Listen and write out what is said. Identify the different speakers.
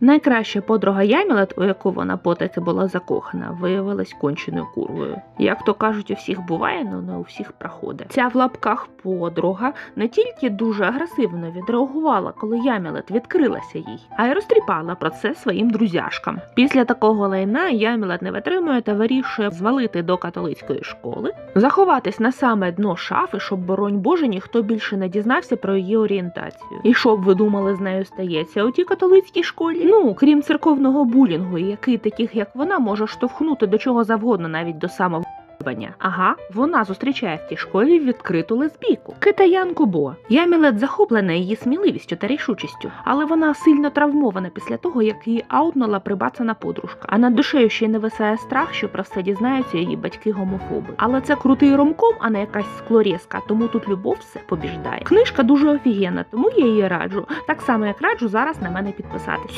Speaker 1: Найкраща подруга Ямілет, у яку вона потаки була закохана, виявилась конченою курвою. Як то кажуть, у всіх буває, але не у всіх проходить. Ця в лапках подруга не тільки дуже агресивно відреагувала, коли Ямілет відкрилася їй, а й розтріпала про це своїм друзяшкам. Після такого лайна Ямілет не витримує та вирішує звалити до католицької школи, заховатись на саме дно шафи, щоб, боронь Боже, ніхто більше не дізнався про її орієнтацію. І що б ви думали з нею стається у тій католицькій школі? Ну, крім церковного булінгу, який таких як вона може штовхнути до чого завгодно, навіть до самого. Ага, вона зустрічає в тій школі відкриту лесбійку китаянку Бо. Ямілет захоплена її сміливістю та рішучістю, але вона сильно травмована після того, як її аутнула прибацана подружка. А над душею ще й не висає страх, що про все дізнаються її батьки-гомофоби. Але це крутий ромком, а не якась склорезка, тому тут любов все побіждає. Книжка дуже офігенна, тому я її раджу. Так само як раджу зараз на мене підписатися.